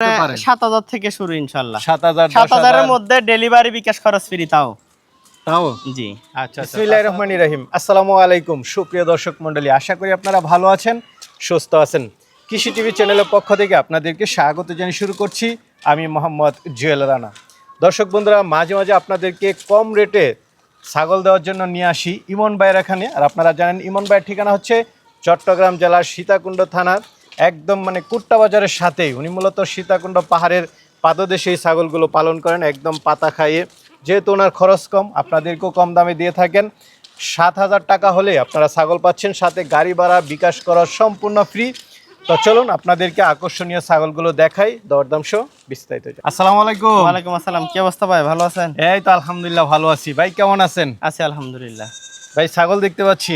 পারেন। সাত হাজার থেকে শুরু ইনশাল্লাহ। সাত হাজার সাত হাজারের মধ্যে ডেলিভারি বিকাশ খরচ ফ্রি তাও। তাও? জি আচ্ছা। বিসমিল্লাহির রহমানির রহিম। আসসালামু আলাইকুম সুপ্রিয় দর্শক মণ্ডলী আশা করি আপনারা ভালো আছেন সুস্থ আছেন। কৃষি টিভি চ্যানেলের পক্ষ থেকে আপনাদেরকে স্বাগত জানিয়ে শুরু করছি। আমি মোহাম্মদ জুয়েল রানা। দর্শক বন্ধুরা মাঝে মাঝে আপনাদেরকে কম রেটে ছাগল দেওয়ার জন্য নিয়ে আসি ইমন ভাইয়ের এখানে। আর আপনারা জানেন ইমন ভাইয়ের ঠিকানা হচ্ছে চট্টগ্রাম জেলার সীতাকুণ্ড থানার একদম মানে কুট্টা বাজারের সাথেই। উনি মূলত সীতাকুণ্ড পাহাড়ের পাদদেশে এই ছাগলগুলো পালন করেন একদম পাতা খাইয়ে। যেহেতু ওনার খরচ কম আপনাদেরকেও কম দামে দিয়ে থাকেন। সাত হাজার টাকা হলে আপনারা ছাগল পাচ্ছেন সাথে গাড়ি ভাড়া বিকাশ করা সম্পূর্ণ ফ্রি। তো চলুন আপনাদেরকে আকর্ষণীয় ছাগলগুলো দেখাই দরদাম সহ বিস্তারিত। আসসালামু আলাইকুম। ওয়ালাইকুম আসসালাম কি অবস্থা ভাই? ভালো আছেন? এই তো আলহামদুলিল্লাহ ভালো আছি। ভাই কেমন আছেন? আছি আলহামদুলিল্লাহ। ভাই ছাগল দেখতে পাচ্ছি।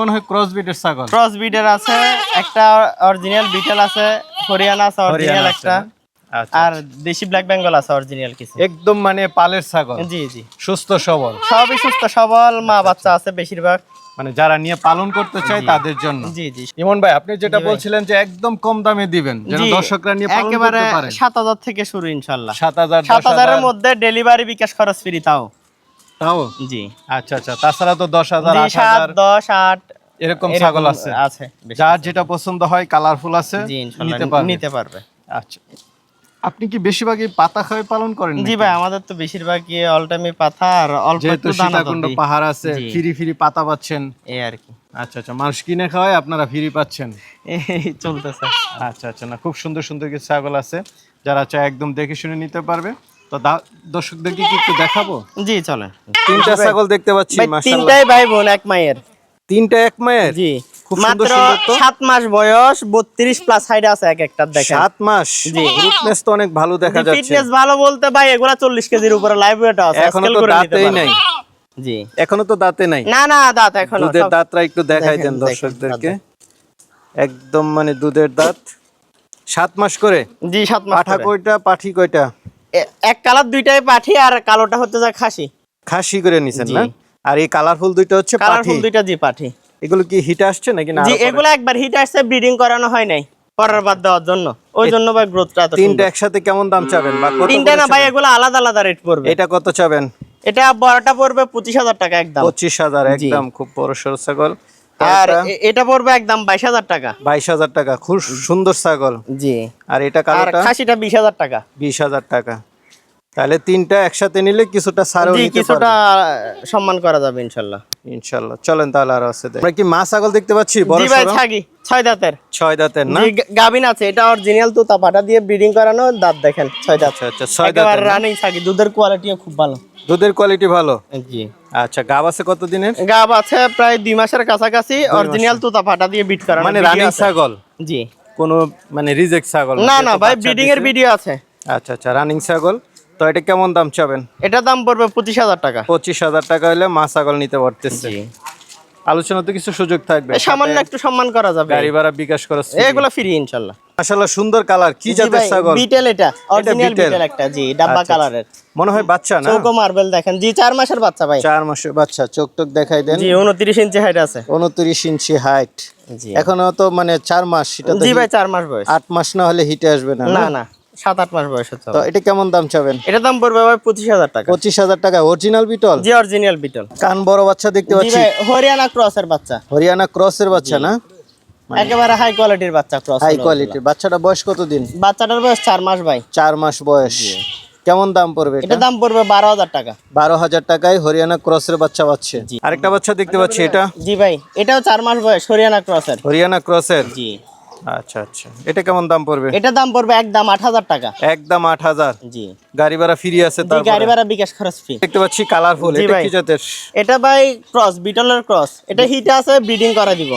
মনে হয় ক্রস বিটের ছাগল। ক্রস বিটের আছে একটা অরিজিনাল বিটেল আছে হরিয়ানা আছে অরিজিনাল একটা। আচ্ছা আর দেশি ব্ল্যাক বেঙ্গল আছে অরিজিনাল কিছু। একদম মানে পালের ছাগল। জি জি। সুস্থ সবল। সবই সুস্থ সবল মা বাচ্চা আছে বেশিরভাগ। মানে যারা নিয়ে পালন করতে চায় তাদের জন্য। জি জি। ইমন ভাই আপনি যেটা বলছিলেন যে একদম কম দামে দিবেন যেন দর্শকরা নিয়ে পালন একেবারে করতে পারে সাত হাজার থেকে শুরু ইনশাল্লাহ। সাত হাজার সাত হাজারের মধ্যে ডেলিভারি বিকাশ খরচ ফ্রি তাও। তাও? জি। আচ্ছা আচ্ছা। তাছাড়া তো দশ হাজার আট হাজার দশ আট এরকম ছাগল আছে। আছে যার যেটা পছন্দ হয় কালারফুল আছে নিতে পারবে। নিতে পারবে। আচ্ছা। আপনি কি বেশিরভাগই পাতা খাওয়াই পালন করেন জি ভাই আমাদের তো বেশিরভাগই অল টাইমে পাথা আর অল্প একটু দানা দিই। পাহাড় আছে। ফিরি ফিরি পাতা পাচ্ছেন। এই আর কি। আচ্ছা আচ্ছা। মানুষ কিনে খাওয়ায় আপনারা ফিরি পাচ্ছেন। এই চলতেছে। আচ্ছা আচ্ছা। না খুব সুন্দর সুন্দর কিছু ছাগল আছে। যারা চায় একদম দেখে শুনে নিতে পারবে। তো দর্শকদেরকে কি একটু দেখাবো? জি চলেন। তিনটা ছাগল দেখতে পাচ্ছি তিনটাই ভাই বোন এক মায়ের। তিনটা এক মায়ের? জি। মাত্র সাত মাস বয়স বত্রিশ প্লাস হাইট আছে এক একটা দেখেন। সাত মাস? ফিটনেস তো অনেক ভালো দেখা যাচ্ছে। ফিটনেস ভালো বলতে ভাই এগুলা চল্লিশ কেজির উপরে লাইভ ওয়েট আছে এখনও তো দাঁতেই নাই। জি। এখনও তো দাঁতে নাই? না না দাঁত এখন দুধের দাঁতরা একটু দেখাই দেন দর্শকদেরকে। একদম মানে দুধের দাঁত। সাত মাস করে? জি সাত মাস পাঠা। কয়টা পাঠি কয়টা? এক কালার দুইটাই পাঠি আর কালোটা হচ্ছে যায় খাসি। খাসি করে নিছেন না? আর এই কালারফুল দুইটা হচ্ছে পাঠি? কালারফুল দুইটা জি পাঠি। এগুলো কি হিট আসছে নাকি না জি এগুলো একবার হিট আসছে ব্রিডিং করানো হয় নাই পরের বাদ দেওয়ার জন্য। ওই জন্য ভাই গ্রোথটা এত তিনটা একসাথে কেমন দাম চাবেন? বা কত তিনটা না ভাই এগুলো আলাদা আলাদা রেট পড়বে। এটা কত চাবেন? এটা বড়টা পড়বে পঁচিশ হাজার টাকা একদম। পঁচিশ হাজার একদম খুব বড় ছাগল। আর এটা পড়বে একদম বাইশ হাজার টাকা। বাইশ হাজার টাকা খুব সুন্দর ছাগল। জি। আর এটা কালোটা? খাসিটা বিশ হাজার টাকা। বিশ হাজার টাকা। তাহলে তিনটা একসাথে নিলে কিছুটা ছাড়ও নিতে কিছুটা সম্মান করা যাবে ইনশাল্লাহ। ইনশাল্লাহ। চলেন তাহলে আর আছে। আমরা কি মা ছাগল দেখতে পাচ্ছি? বড় জি ভাই? থাকি ছয় দাঁতের। ছয় দাঁতের না? জি গা- গাভিন আছে এটা অরিজিনাল তোতা পাটা দিয়ে ব্রিডিং করানো দাঁত দেখেন ছয় দাঁত। আচ্ছা আচ্ছা ছয় একেবারে দাঁতের না? রানিং থাকি দুধের কোয়ালিটিও খুব ভালো। দুধের কোয়ালিটি ভালো? জি। আচ্ছা গাব আছে কত দিনের গাব আছে প্রায় দুই মাসের কাছাকাছি অরিজিনাল তোতা পাটা দিয়ে বিট করানো মানে রানিং ছাগল? জি। কোনো মানে রিজেক্ট ছাগল না না ভাই ব্রিডিং এর ভিডিও আছে। আচ্ছা আচ্ছা রানিং ছাগল। তো এটা কেমন দাম চাবেন? এটা দাম পড়বে পঁচিশ হাজার টাকা। পঁচিশ হাজার টাকা হলে মা ছাগল নিতে পারতেছে। আলোচনা তো কিছু সুযোগ থাকবে। সামান্য একটু সম্মান করা যাবে। গাড়ি ভাড়া বিকাশ খরচ এগুলো ফ্রি ইনশাল্লাহ মাশাআল্লাহ সুন্দর কালার। কি জাতের ছাগল? বিটেল এটা। Original betel. বিটেল একটা জি ডাব্বা আচ্ছা, কালারের। মনে হয় বাচ্চা না? মার্বেল দেখেন। জি মাসের বাচ্চা ভাই। চার মাসের বাচ্চা। চোখ টোক দেখাই দেন। জি উনত্রিশ ইঞ্চি হাইট আছে। উনত্রিশ ইঞ্চি হাইট জি। এখনও তো মানে চার মাস সেটা জি ভাই মাস বয়স। মাস না হলে হিটে আসবে না? না না। সাত আট মাস বয়স হচ্ছে তো এটা কেমন দাম চাবেন? এটা দাম পড়বে ভাই পঁচিশ হাজার টাকা। পঁচিশ হাজার টাকা। অরিজিনাল বিটল জি অরিজিনাল বিটল কান বড় বাচ্চা দেখতে পাচ্ছি। হরিয়ানা ক্রসের বাচ্চা। হরিয়ানা ক্রসের বাচ্চা না? একেবারে হাই কোয়ালিটির বাচ্চা ক্রস হাই কোয়ালিটির বাচ্চাটা বয়স কতদিন? বাচ্চাটার বয়স চার মাস ভাই। চার মাস বয়স। কেমন দাম পড়বে এটা দাম পড়বে বারো হাজার টাকা। বারো হাজার টাকায় হরিয়ানা ক্রসের বাচ্চা পাচ্ছে। আরেকটা বাচ্চা দেখতে পাচ্ছি এটা? জি ভাই এটাও চার মাস বয়স হরিয়ানা ক্রসের হরিয়ানা ক্রসের জি। আচ্ছা আচ্ছা। এটা কেমন দাম পড়বে? এটা দাম পড়বে একদম আট হাজার টাকা। একদম আট হাজার? জি। গাড়ি ভাড়া ফ্রি আছে গাড়ি ভাড়া বিকাশ খরচ ফ্রি দেখতে পাচ্ছি কালারফুল এটা কি জাতের? এটা ভাই ক্রস বিটলের ক্রস এটা হিট আছে ব্রিডিং করা দিব।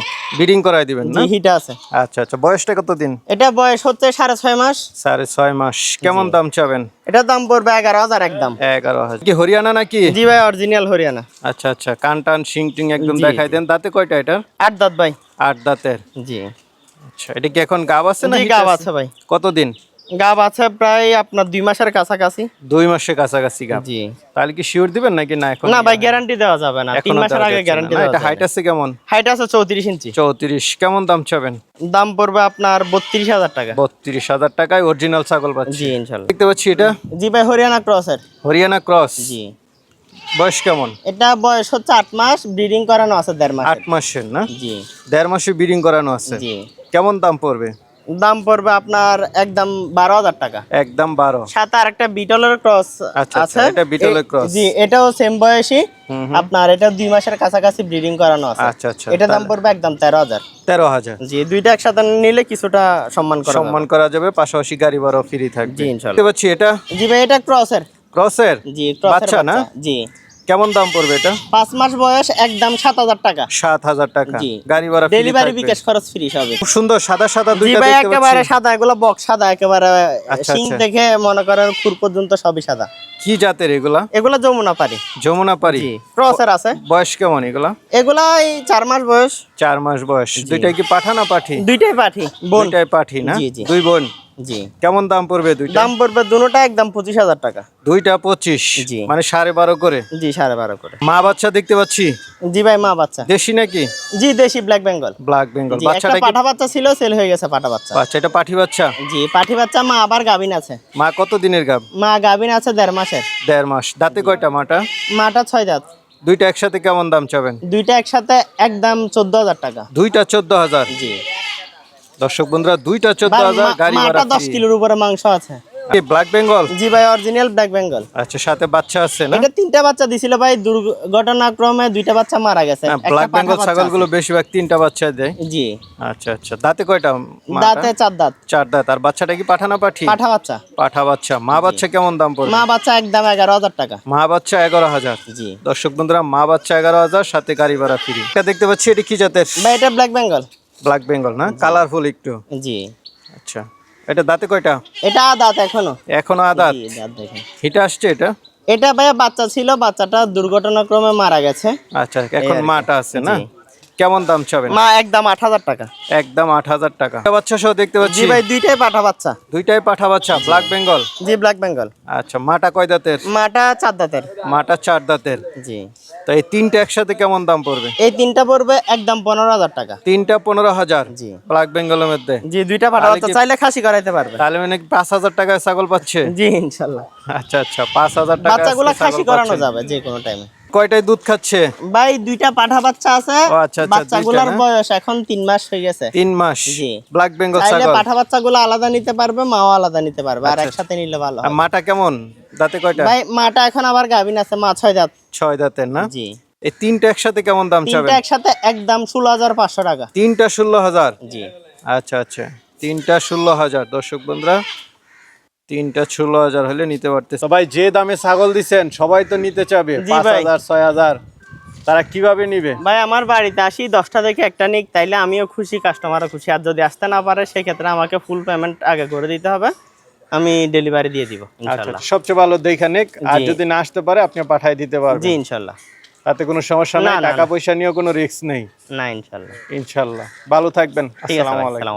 করাই দিবেন না? হিট আছে। আচ্ছা আচ্ছা। বয়সটা কতদিন? এটা বয়স হচ্ছে সাড়ে ছয় মাস। সাড়ে ছয় মাস। কেমন দাম চাবেন? এটার দাম পড়বে এগারো হাজার একদম। এগারো হাজার। কি হরিয়ানা নাকি? জি ভাই অরিজিনাল হরিয়ানা। আচ্ছা আচ্ছা। কান টান শিং টিং একদম দেখাই দেন। দাঁতে কয়টা এটার? আট দাঁত ভাই। আট দাঁতের। জি। আচ্ছা এটা কি এখন গাব আছে না জি গাব আছে? আছে ভাই। কতদিন? গাব আছে প্রায় আপনার দুই মাসের কাছাকাছি। দুই মাসের কাছাকাছি গাব। জি। তাহলে কি শিওর দিবেন নাকি না এখন? না ভাই গ্যারান্টি দেওয়া যাবে না। তিন মাসের আগে গ্যারান্টি দেওয়া এটা হাইট আছে কেমন? হাইট আছে চৌত্রিশ ইঞ্চি। চৌত্রিশ কেমন দাম চাবেন? দাম পড়বে আপনার বত্রিশ হাজার টাকা। বত্রিশ হাজার টাকায় অরিজিনাল ছাগল পাচ্ছি। জি ইনশাল্লাহ। দেখতে পাচ্ছি এটা? জি ভাই হরিয়ানা ক্রসের। হরিয়ানা ক্রস? জি। বয়স কেমন? এটা বয়স হচ্ছে আট মাস ব্রিডিং করানো আছে দেড় মাস মাসের না? জি। দেড় মাসে বিডিং করানো আছে। জি। কেমন দাম পড়বে? দাম পড়বে আপনার একদম বারো হাজার টাকা। একদম বারো। সাথে আর একটা বিটলের ক্রস আচ্ছা, আছে। এটা বিটলের cross। জি এটাও সেম বয়সী। আপনার এটা দুই মাসের কাছাকাছি ব্রিডিং করানো আছে। আচ্ছা আচ্ছা এটা দাম পড়বে একদম তেরো হাজার। তেরো হাজার। জি দুইটা একসাথে নিলে কিছুটা সম্মান করা সম্মান করা যাবে পাশাপাশি গাড়ি ভাড়াও ফ্রি থাকবে। জি, ইনশাল্লাহ। এটা? জি ভাই এটা ক্রসের। ক্রসের? জি বাচ্চা না? জি। কেমন দাম পড়বে এটা? পাঁচ মাস বয়স একদম সাত হাজার টাকা। সাত হাজার টাকা। গাড়ি ভাড়া ডেলিভারি বিকাশ খরচ ফ্রি সবে খুব সুন্দর সাদা সাদা জি দুইটা ভাই একেবারে সাদা এগুলো বক্স সাদা একেবারে আচ্ছা, সিং আচ্ছা। দেখে মনে করেন খুর পর্যন্ত সবই সাদা। কি জাতের এগুলা? এগুলা যমুনা পারি যমুনা পারি ক্রসের আছে। বয়স কেমন এগুলা? এগুলা এই চার মাস বয়স। চার মাস বয়স। দুইটাই কি পাঠা না পাঠি? দুইটাই পাঠি বোনটাই পাঠি না। দুই বোন? জি। কেমন দাম পড়বে দুইটা? দাম পড়বে দুটোটা একদম পঁচিশ হাজার টাকা। দুইটা পঁচিশ? জি। মানে সাড়ে বারো করে? জি সাড়ে বারো করে। মা বাচ্চা দেখতে পাচ্ছি? জি ভাই মা বাচ্চা। দেশি নাকি? জি দেশি ব্ল্যাক বেঙ্গল ব্ল্যাক বেঙ্গল বাচ্চাটা পাঠা বাচ্চা ছিল সেল হয়ে গেছে পাঠা বাচ্চা। বাচ্চা এটা পাঠি বাচ্চা? জি পাঠি বাচ্চা মা আবার গাভিন আছে। মা কত দিনের গাব মা গাভিন আছে দেড় মাসের। দেড় মাস। দাঁতে কয়টা মাটা? মাটা ছয় দাঁত। দুইটা একসাথে কেমন দাম চাবেন? দুইটা একসাথে একদম চোদ্দ হাজার টাকা। দুইটা চোদ্দ হাজার। জি। দর্শক বন্ধুরা দুইটা চোদ্দ হাজার গাড়ি ভাড়া দশ কিলোর উপরে মাংস আছে। ব্ল্যাক বেঙ্গল জি ভাই অরিজিনাল ব্ল্যাক বেঙ্গল আচ্ছা সাথে বাচ্চা আছে না? এটা তিনটা বাচ্চা দিছিল ভাই দুর্ঘটনাক্রমে দুইটা বাচ্চা মারা গেছে। ব্ল্যাক বেঙ্গল ছাগলগুলো বেশিরভাগ তিনটা বাচ্চা দেয়। জি। আচ্ছা আচ্ছা। দাঁতে কয়টা দাঁতে চার দাঁত। চার দাঁত। আর বাচ্চাটা কি পাঠানা পাঠি? পাঠা বাচ্চা। পাঠা বাচ্চা। মা বাচ্চা কেমন দাম পড়বে? মা বাচ্চা একদম এগারো হাজার টাকা। মা বাচ্চা এগারো হাজার। জি। দর্শক বন্ধুরা মা বাচ্চা এগারো হাজার সাথে গাড়ি ভাড়া ফ্রি। এটা দেখতে পাচ্ছি এটা কি জাতের? ভাই এটা ব্ল্যাক বেঙ্গল ব্ল্যাক বেঙ্গল না? কালারফুল একটু। জি। আচ্ছা। এটা দাঁতে কয়টা? এটা দাঁত এখনও। এখনও আদাত? জি, দাঁত দেখেন। হিটা আসছে এটা? এটা ভাইয়া বাচ্চা ছিল বাচ্চাটা দুর্ঘটনাক্রমে মারা গেছে। আচ্ছা এখন মাটা আছে না। কেমন দাম চাবেন? মা একদম আট হাজার টাকা। একদম আট হাজার টাকা। বাচ্চা সহ দেখতে জি পাচ্ছি ভাই দুইটাই পাঠা বাচ্চা। দুইটাই পাঠা বাচ্চা ব্ল্যাক বেঙ্গল জি ব্ল্যাক বেঙ্গল আচ্ছা মাটা কয় দাঁতের? মাটা চার দাঁতের। মাটা চার দাঁতের। জি। তো এই তিনটা একসাথে কেমন দাম পড়বে? এই তিনটা পড়বে একদম পনেরো হাজার টাকা। তিনটা পনেরো হাজার জি। ব্ল্যাক বেঙ্গলের মধ্যে? জি দুইটা পাঠা বাচ্চা চাইলে খাসি করাইতে পারবে। তাহলে মানে পাঁচ হাজার টাকায় ছাগল পাচ্ছে? জি ইনশাল্লাহ। আচ্ছা আচ্ছা পাঁচ হাজার টাকা বাচ্চাগুলো খাসি করানো যাবে যে কোনো টাইমে কয়টায় দুধ খাচ্ছে? ভাই দুইটা পাঠা বাচ্চা আছে। আচ্ছা, আচ্ছা, বাচ্চাগুলোর বয়স এখন তিন মাস হয়ে গেছে। তিন মাস। ব্ল্যাক বেঙ্গল ছাগল? পাঠা বাচ্চাগুলো আলাদা নিতে পারবে মাও আলাদা নিতে পারবে আর আচ্ছা, একসাথে নিলে ভালো। মাটা কেমন? দাঁতে কয়টা? ভাই মাটা এখন আবার গাভিন আছে মা ছয় দাঁত। ছয় দাঁতের না? জি। এই তিনটা একসাথে কেমন দাম চাবেন? তিনটা একসাথে একদম ষোলো হাজার পাঁচশো টাকা। তিনটা ষোলো হাজার? জি। আচ্ছা আচ্ছা। তিনটা ষোলো হাজার। দর্শক বন্ধুরা তিনটা ষোলো হাজার হলে নিতে পারতেছে। ভাই যে দামে ছাগল দিচ্ছেন সবাই তো নিতে চাবে। পাঁচ হাজার ছয় হাজার। তারা কীভাবে নিবে? ভাই আমার বাড়িতে আসি দশটা থেকে একটা নিক তাইলে আমিও খুশি কাস্টমারও খুশি। আর যদি আসতে না পারে সেক্ষেত্রে আমাকে ফুল পেমেন্ট আগে করে দিতে হবে। আমি ডেলিভারি দিয়ে দিব আচ্ছা সবচেয়ে ভালো দেখে নিক। আর যদি না আসতে পারে আপনি পাঠাই দিতে পারবেন। জি ইনশাল্লাহ। তাতে কোনো সমস্যা না, নাই টাকা পয়সা নিয়েও কোনো রিস্ক নেই। না ইনশাল্লাহ। ইনশাল্লাহ। ভালো থাকবেন। আসসালামু আলাইকুম।